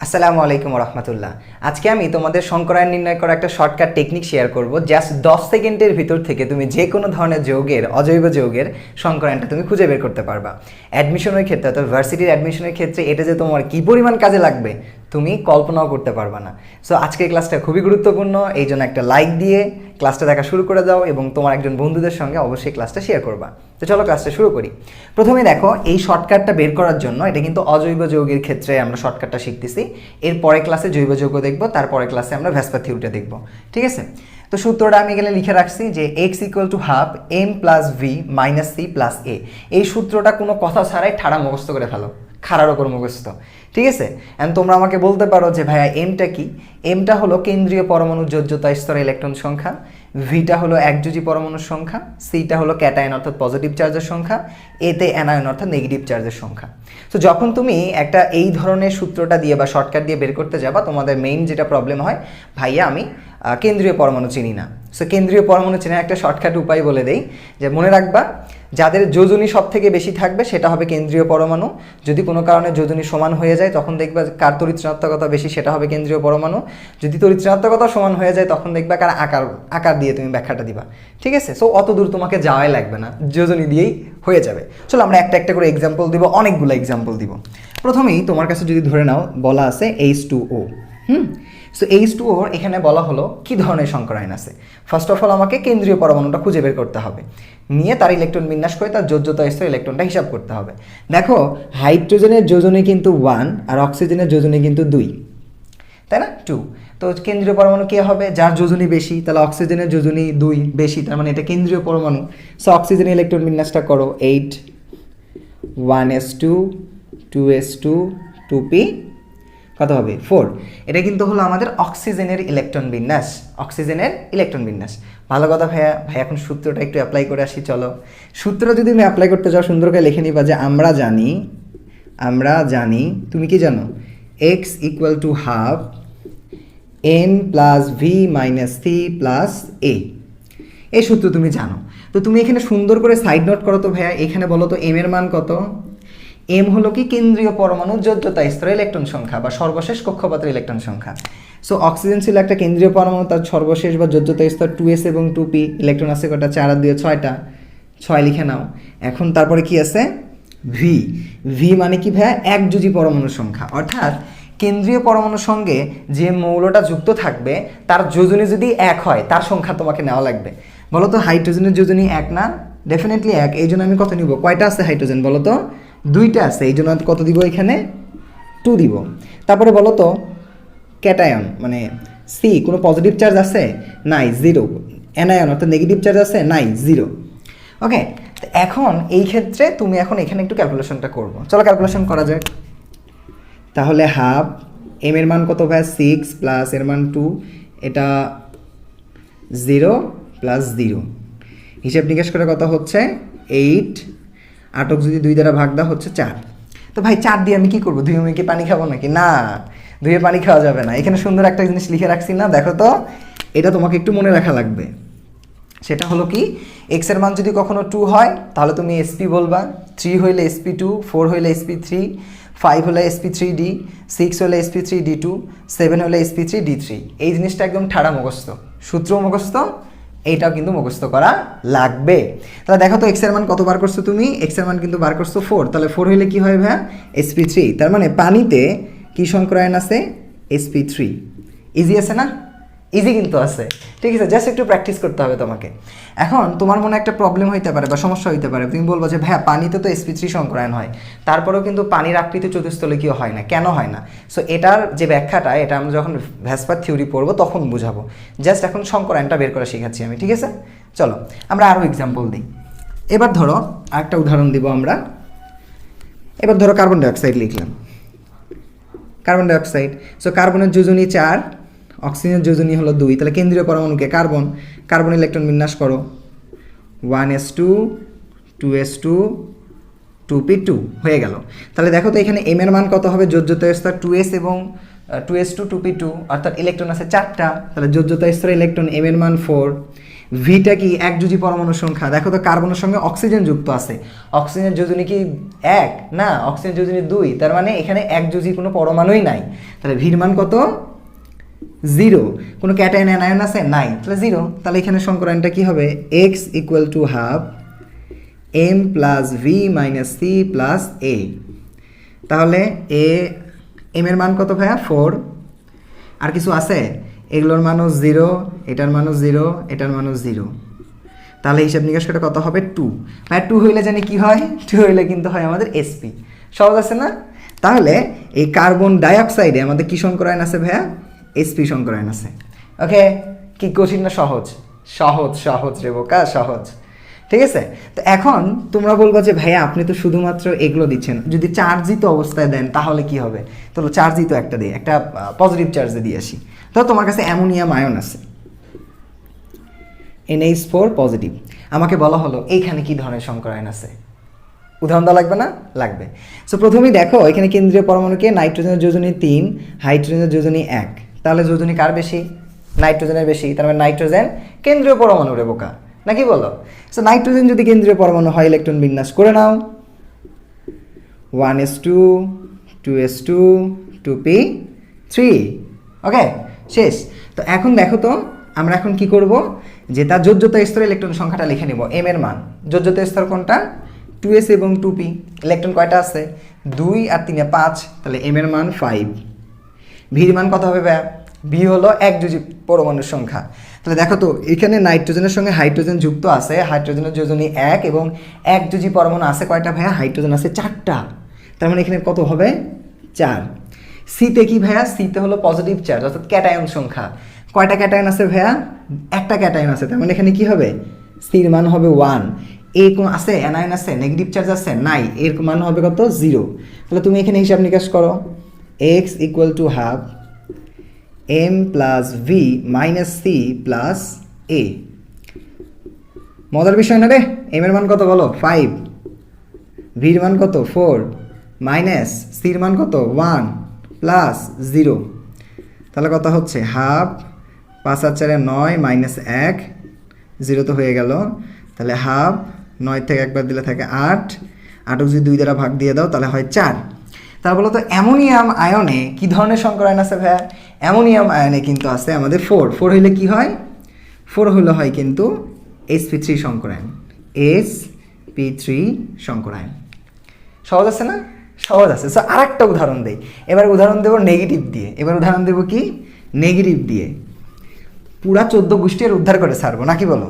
আসসালামু আলাইকুম রহমতুল্লাহ আজকে আমি তোমাদের সংকরায়ন নির্ণয় করা একটা শর্টকাট টেকনিক শেয়ার করব। জাস্ট দশ সেকেন্ডের ভিতর থেকে তুমি যে কোনো ধরনের যৌগের, অজৈব যৌগের সংকরায়নটা তুমি খুঁজে বের করতে পারবা। অ্যাডমিশনের ক্ষেত্রে অর্থাৎ ভার্সিটির অ্যাডমিশনের ক্ষেত্রে এটা যে তোমার কী পরিমাণ কাজে লাগবে, তুমি কল্পনাও করতে পারবা না। সো আজকের ক্লাসটা খুবই গুরুত্বপূর্ণ, এই জন্য একটা লাইক দিয়ে ক্লাসটা দেখা শুরু করে দাও এবং তোমার একজন বন্ধুদের সঙ্গে অবশ্যই ক্লাসটা শেয়ার করবা। তো চলো কাজটা শুরু করি। প্রথমে দেখো, এই শর্টকাটটা বের করার জন্য, এটা কিন্তু অজৈব যৌগের ক্ষেত্রে আমরা শর্টকাটটা শিখতেছি। এর পরে ক্লাসে জৈব যৌগ দেখব তারপরে ক্লাসে আমরা ভ্যাসপা থিওরিটা দেখব। ঠিক আছে? তো সূত্রটা আমি এখানে লিখে রাখছি যে X equal to half M plus V minus C plus A এই সূত্রটা কোনো কথা ছাড়াই ঠাড়া মুখস্থ করে ফেলো। খাড়ার ওপর মুখস্থ। ঠিক আছে? অ্যান্ড তোমরা আমাকে বলতে পারো যে, ভাইয়া এমটা কি? এমটা হলো কেন্দ্রীয় পরমাণু যোজ্যতা স্তরে ইলেকট্রন সংখ্যা। ভিটা হলো একযোজি পরমাণুর সংখ্যা। সিটা হলো ক্যাটায়ন, অর্থাৎ পজিটিভ চার্জের সংখ্যা। এতে অ্যানায়ন অর্থাৎ নেগেটিভ চার্জের সংখ্যা। তো যখন তুমি একটা এই ধরনের সূত্রটা দিয়ে বা শর্টকাট দিয়ে বের করতে যাবা, তোমাদের মেইন যেটা প্রবলেম হয়, ভাইয়া, আমি কেন্দ্রীয় পরমাণু চিনি না। সো কেন্দ্রীয় পরমাণু চেনার একটা শর্টকাট উপায় বলে দেই। যে, মনে রাখবা যাদের যোজনী সব থেকে বেশি থাকবে সেটা হবে কেন্দ্রীয় পরমাণু। যদি কোনো কারণে যোজনী সমান হয়ে যায়, তখন দেখবা কার তরিত্রাত্মকতা বেশি সেটা হবে কেন্দ্রীয় পরমাণু। যদি তরিত্রাত্মকতা সমান হয়ে যায়, তখন দেখবা কার আকার আকার দিয়ে তুমি ব্যাখ্যাটা দিবা। ঠিক আছে? সো অত দূর তোমাকে যাওয়াই লাগবে না। যোজনী দিয়েই হয়ে যাবে। চলো আমরা একটা একটা করে এক্সাম্পল দিব, অনেকগুলো এক্সাম্পল দিব। প্রথমেই তোমার কাছে যদি ধরে নাও, বলা আছে H two O hmm? So H two ওর এখানে বলা হলো, কি ধরনের সংকরায়ন আছে? ফার্স্ট অফ অল আমাকে কেন্দ্রীয় পরমাণুটা খুঁজে বের করতে হবে। নিয়ে তার ইলেকট্রন বিন্যাস করে তার যোজ্যতা স্তর ইলেকট্রনটা হিসাব করতে হবে। দেখো, হাইড্রোজেনের যোজনী কিন্তু ওয়ান আর অক্সিজেনের যোজনী কিন্তু দুই। তাই না? টু তো কেন্দ্রীয় পরমাণু কে হবে? যার যোজনী বেশি, তাহলে অক্সিজেনের যোজনী দুই বেশি, তার মানে এটা কেন্দ্রীয় পরমাণু। সো অক্সিজেনের ইলেকট্রন বিন্যাসটা করো eight one s two two s two two p কত হবে? ফোর এটা কিন্তু হলো আমাদের অক্সিজেনের ইলেকট্রন বিন্যাস। অক্সিজেনের ইলেকট্রন বিন্যাস। ভালো কথা ভাইয়া। ভাই, এখন সূত্রটা একটু অ্যাপ্লাই করে আসি, চলো। সূত্র যদি তুমি অ্যাপ্লাই করতে যাও সুন্দর করে লিখে নিবা যে আমরা জানি আমরা জানি, তুমি কি জানো? X equal to half N plus V minus C plus A এই সূত্র তুমি জানো। তো তুমি এখানে সুন্দর করে সাইড নোট করো তো ভাইয়া। এখানে বলো তো এম এর মান কত? এম হলো কি কেন্দ্রীয় পরমাণু যোজ্যতা স্তরে ইলেকট্রন সংখ্যা বা সর্বশেষ কক্ষপথের ইলেকট্রন সংখ্যা। সো অক্সিজেন ছিল একটা কেন্দ্রীয় পরমাণু, তার সর্বশেষ বা যোজ্যতা স্তর টু এস এবং টু পি ইলেকট্রন আছে কটা চার আর দুয়ে ছয়টা। ছয় লিখে নাও। এখন তারপরে কি আছে? ভি ভি মানে কি ভাইয়া? একযোজি পরমাণুর সংখ্যা। অর্থাৎ কেন্দ্রীয় পরমাণুর সঙ্গে যে মৌলটা যুক্ত থাকবে, তার যোজনী যদি এক হয়, তার সংখ্যা তোমাকে নেওয়া লাগবে। বলো তো, হাইড্রোজেনের যোজনী এক না? ডেফিনেটলি এক। এই জন্য আমি কত নিব? কয়টা আছে হাইড্রোজেন? বলো তো। দুইটা আছে, এই জন্য কত দিব এখানে? টু দিব। তারপরে বলো তো ক্যাটায়ন মানে সি কোনো পজিটিভ চার্জ আছে? নাই জিরো অ্যানায়ন অর্থাৎ নেগেটিভ চার্জ আছে? নাই জিরো ওকে এখন এই ক্ষেত্রে তুমি এখন এখানে একটু ক্যালকুলেশনটা করব। চলো ক্যালকুলেশন করা যাক। তাহলে হাফ এম এর মান কত ভাই? সিক্স প্লাস এর মান টু এটা জিরো প্লাস জিরো হিসেব নিকাশ করে কত হচ্ছে? এইট আটক যদি দুই দ্বারা ভাগ দেওয়া হচ্ছে, চার। তো ভাই, চার দিয়ে আমি কি করব? দুই কি পানি খাব নাকি? না, ধুয়ে পানি খাওয়া যাবে না। এখানে সুন্দর একটা জিনিস লিখে রাখছি না, দেখো তো। এটা তোমাকে একটু মনে রাখা লাগবে। সেটা হলো কি এক্সের মান যদি কখনো টু হয়, তাহলে তুমি এসপি বলবা। থ্রি হইলে এসপি টু ফোর হইলে এসপি থ্রি ফাইভ হলে এসপি থ্রি ডি সিক্স হলে sp three d two seven হলে এসপি থ্রি ডি থ্রি এই জিনিসটা একদম ঠাড়া মুখস্থ। সূত্র মুখস্থ এইটাও কিন্তু মুখস্থ করা লাগবে। তাহলে দেখো তো এক্সের মান কত বার করছ তুমি? এক্সের মান কিন্তু বার করছ ফোর তাহলে ফোর হইলে কি হয় ভাইয়া? এসপি থ্রি তার মানে পানিতে কি সংক্রয়ণ আছে? এসপি থ্রি ইজি আছে না? ইজি কিন্তু আছে। ঠিক আছে জাস্ট একটু প্র্যাকটিস করতে হবে তোমাকে। এখন তোমার মনে একটা প্রবলেম হইতে পারে বা সমস্যা হইতে পারে। তুমি বলব যে, ভাইয়া, পানিতে তো এসপি থ্রি সংক্রায়ন হয়। তারপরেও কিন্তু পানির আকৃতি চতুস্থলিকীয় হয় না? কেন হয় না? সো এটার যে ব্যাখ্যাটা, এটা আমরা যখন ভ্যাসপার থিওরি পড়ব, তখন বুঝাবো। জাস্ট এখন সংক্রায়নটা বের করা শেখাচ্ছি আমি, ঠিক আছে? চলো, আমরা আরও এক্সাম্পল দিই। এবার ধরো, আরেকটা উদাহরণ দিব আমরা। এবার ধরো কার্বন ডাইঅক্সাইড লিখলাম। কার্বন ডাইঅক্সাইড সো কার্বনের যোজনী চার অক্সিজেনের যোজনী হলো দুই। তাহলে কেন্দ্রীয় পরমাণুকে কার্বন। কার্বন ইলেকট্রন বিন্যাস করো। One s two two s two two p two হয়ে গেল। তাহলে দেখো তো এখানে এম এর মান কত হবে? যোজ্যতা স্তর টু এস এবং two s two two p two, অর্থাৎ ইলেকট্রন আছে চারটা। তাহলে যোজ্যতা স্তরে ইলেকট্রন এম এর মান ফোর। ভিটা কি এক যুজি পরমাণুর সংখ্যা? দেখো তো কার্বনের সঙ্গে অক্সিজেন যুক্ত আছে। অক্সিজেন যোজনী কি এক? না, অক্সিজেন যোজনী দুই। তার মানে এখানে এক যুজি কোনো পরমাণুই নাই। তাহলে ভির মান কত? জিরো। কোনো ক্যাটায়ন অ্যানায়ন আছে? নাই। তাহলে জিরো। তাহলে এখানে সংকরায়নটা কি হবে? X equal to half M plus V minus C plus A তাহলে এ এম এর মান কত ভাইয়া? ফোর আর কিছু আছে? এগুলোর মানও জিরো, এটার মানও জিরো, এটার মানও জিরো। তাহলে হিসাব নিকাশ করে কত হবে? টু ভাই টু হইলে জানি কি হয়? টু হইলে কিন্তু হয় আমাদের এসপি সহজ আছে না? তাহলে এই কার্বন ডাইঅক্সাইডে আমাদের কি সংকরায়ন আছে ভাইয়া? এসপি সংকরায়ন আছে। ওকে কি কঠিন না সহজ? সহজ সহজ রে বোকা, সহজ। ঠিক আছে? তো এখন তোমরা বলব যে, ভাইয়া, আপনি তো শুধুমাত্র এগুলো দিচ্ছেন। যদি চার্জিত অবস্থায় দেন, তাহলে কি হবে? তাহলে চার্জিত একটা দিই, একটা পজিটিভ চার্জে দিয়ে আসি। তো তোমার কাছে অ্যামোনিয়াম আয়ন আছে। এনএইচ ফোর পজিটিভ আমাকে বলা হলো, এইখানে কি ধরনের সংকরায়ন আছে? উদাহরণ দেওয়া লাগবে না? লাগবে। সো প্রথমেই দেখো, এখানে কেন্দ্রীয় পরমাণুকে নাইট্রোজেনের যোজনী তিন হাইড্রোজেনের যোজনী এক। তাহলে যোজনী কার বেশি? নাইট্রোজেনের বেশি, তার মানে নাইট্রোজেন কেন্দ্রীয় পরমাণু রে বোকা নাকি বলো? সো নাইট্রোজেন যদি কেন্দ্রীয় পরমাণু হয় ইলেকট্রন বিন্যাস করে নাও। One s two two s two two p three okay শেষ। তো এখন দেখো তো, আমরা এখন কি করব? যে তার যোজ্যতা স্তরে ইলেকট্রন সংখ্যাটা লিখে নেব এম এর মান। যোজ্যতা স্তর কোনটা? টু এস এবং টু পি ইলেকট্রন কয়টা আছে? দুই আর তিনে পাঁচ, তাহলে এম এর মান ফাইভ ভির মান কত হবে ব্যা ভি হলো এক যোজি পরমাণুর সংখ্যা। তাহলে দেখো তো, এখানে নাইট্রোজেনের সঙ্গে হাইড্রোজেন যুক্ত আছে। হাইড্রোজেনের যোজনী এক এবং এক যোজি পরমাণু আছে কয়টা ভাইয়া? হাইড্রোজেন আছে চারটা। তার মানে এখানে কত হবে? চার। সিতে কি ভাইয়া? সিতে হলো পজিটিভ চার্জ অর্থাৎ ক্যাটায়ন সংখ্যা। কয়টা ক্যাটায়ন আছে ভাইয়া? একটা ক্যাটায়ন আছে। তার মানে এখানে কি হবে? সির মান হবে ওয়ান এ কোন আছে অ্যানায়ন আছে নেগেটিভ চার্জ আছে, নাই। এর মান হবে কত? জিরো তাহলে তুমি এখানে হিসাব নিকাশ করো। X equal to half M plus V minus C plus A মজার বিষয় না রে? এম এর মান কত বলো? ফাইভ ভির মান কত? ফোর মাইনাস সির মান কত? ওয়ান প্লাস জিরো তাহলে কত হচ্ছে? হাফ পাঁচ আর চারে নয় মাইনাস এক জিরো তো হয়ে গেল। তাহলে হাফ নয় থেকে একবার দিলে থাকে আট। আটক যদি দুই দ্বারা ভাগ দিয়ে দাও, তাহলে হয় চার। তার বলো তো, অ্যামোনিয়াম আয়নে কি ধরনের সংকরায়ন আছে ভাইয়া? অ্যামোনিয়াম আয়নে কিন্তু আছে আমাদের ফোর। ফোর হইলে কি হয়? ফোর হইলে হয় কিন্তু এস পি থ্রি সংকরায়ন এস পি থ্রি সংকরায়ন সহজ আছে না? সহজ আছে। সো আর একটা উদাহরণ দেই। এবার উদাহরণ দেবো নেগেটিভ দিয়ে। এবার উদাহরণ দেবো কি? নেগেটিভ দিয়ে। পুরা চোদ্দ গোষ্ঠীর উদ্ধার করে ছাড়বো, নাকি বলো?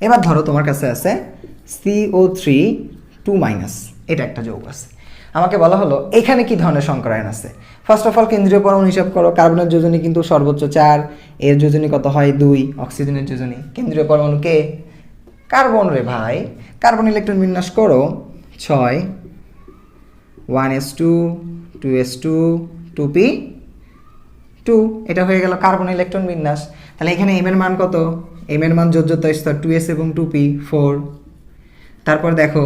এবার ধরো তোমার কাছে আছে সিও থ্রি টু মাইনাস এটা একটা যৌগ আছে। আমাকে বলা হলো, এখানে কি ধরনের সংকরায়ন আছে? ফার্স্ট অফ অল কেন্দ্রীয় পরমাণু হিসাব করো, কার্বনের যোজনী কিন্তু সর্বোচ্চ চার, এর যোজনী কত হয়? দুই, অক্সিজেনের যোজনী। কেন্দ্রীয় পরমাণু কে? কার্বন রে ভাই। কার্বন ইলেকট্রন বিন্যাস করো, ছয়, one s two two s two two p, two. এটা হয়ে গেল কার্বন ইলেকট্রন বিন্যাস। তাহলে এখানে এম এর মান কত? এম এর মান যোজ্যতা স্তর টু এস এবং টু পি ফোর তারপর দেখো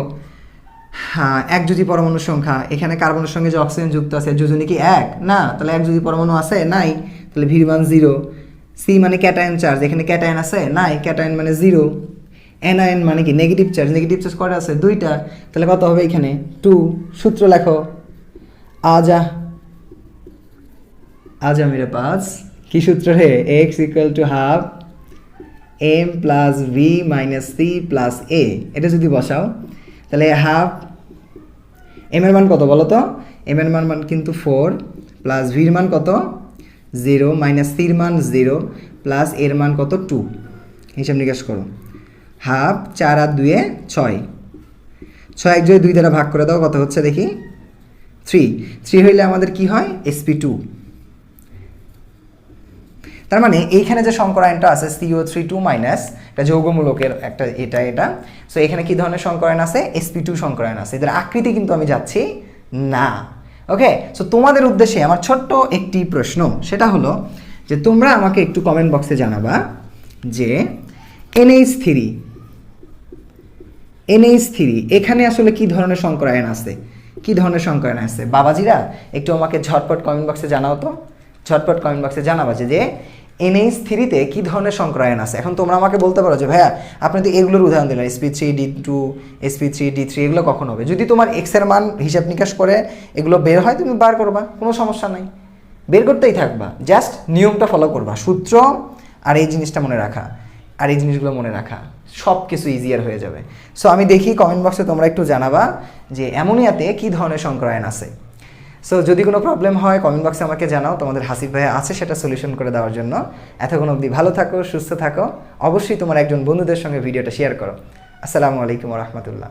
হ্যাঁ এক যদি পরমাণুর সংখ্যা, এখানে কার্বনের সঙ্গে যে অক্সিজেন যুক্ত আছে যোজনী কি এক? না, তাহলে এক যদি পরমাণু আছে, নাই, তাহলে ভি মান জিরো সি মানে ক্যাটায়ন চার্জ এখানে ক্যাটায়ন আছে, নাই ক্যাটায়ন মানে জিরো এনআইএন মানে কি? নেগেটিভ চার্জ নেগেটিভ চার্জ কয়টা আছে? দুইটা। তাহলে কত হবে এখানে? টু সূত্র লেখো। আজা আজা মেরে পাস কি সূত্র রে? X equal to half M plus V minus C plus A এটা যদি বসাও। তাহলে হাফ এম এর মান কত বলো তো? এম এর মান মান কিন্তু ফোর প্লাস ভির মান কত? জিরো মাইনাস সির মান জিরো প্লাস এর মান কত? টু হিসাব নিকাশ করো। হাফ চার আর দুয়ে ছয়। ছয় এক দুই দ্বারা ভাগ করে দাও, কত হচ্ছে দেখি? থ্রি থ্রি হইলে আমাদের কি হয়? এসপি টু তার মানে এইখানে যে সংকরায়নটা আছে সিও থ্রি টু মাইনাস একটা যৌগমূলকের একটা এটা এটা। সো এখানে কি ধরনের সংকরায়ন আছে? এসপি টু সংকরায়ন আছে। এদের আকৃতি কিন্তু আমি যাচ্ছি না। ওকে সো তোমাদের উদ্দেশ্যে আমার ছোট্ট একটি প্রশ্ন। সেটা হলো যে, তোমরা আমাকে একটু কমেন্ট বক্সে জানাবা যে এনএইচ থ্রি এনএইচ থ্রি, এখানে আসলে কি ধরনের সংকরায়ন আছে? কি ধরনের সংকরায়ন আছে? বাবাজিরা, একটু আমাকে ঝটপট কমেন্ট বক্সে জানাও তো। ঝটপট কমেন্ট বক্সে জানাবা যে এনএইচ থ্রিতে কী ধরনের সংক্রায়ন আছে? এখন তোমরা আমাকে বলতে পারো যে, ভাইয়া, আপনি তো এগুলোর উদাহরণ দিলেন sp three d two sp three d three এগুলো কখন হবে? যদি তোমার এক্সের মান হিসাব নিকাশ করে এগুলো বের হয়, তুমি বার করবা, কোনো সমস্যা নাই। বের করতেই থাকবা, জাস্ট নিয়মটা ফলো করবা, সূত্র আর এই জিনিসটা মনে রাখা, আর এই জিনিসগুলো মনে রাখা সব কিছু ইজিয়ার হয়ে যাবে। সো আমি দেখি কমেন্ট বক্সে তোমরা একটু জানাবা যে, অ্যামোনিয়াতে কী ধরনের সংক্রায়ন আছে? সো যদি কোনো প্রবলেম হয় কমেন্ট বক্সে আমাকে জানাও, তোমাদের হাসিফ ভাইয়া আছে সেটা সলিউশন করে দেওয়ার জন্য। এতক্ষণ অবধি ভালো থাকো, সুস্থ থাকো। অবশ্যই তোমার একজন বন্ধুদের সঙ্গে ভিডিওটা শেয়ার করো। আসসালামু আলাইকুম রহমতুল্লাহ।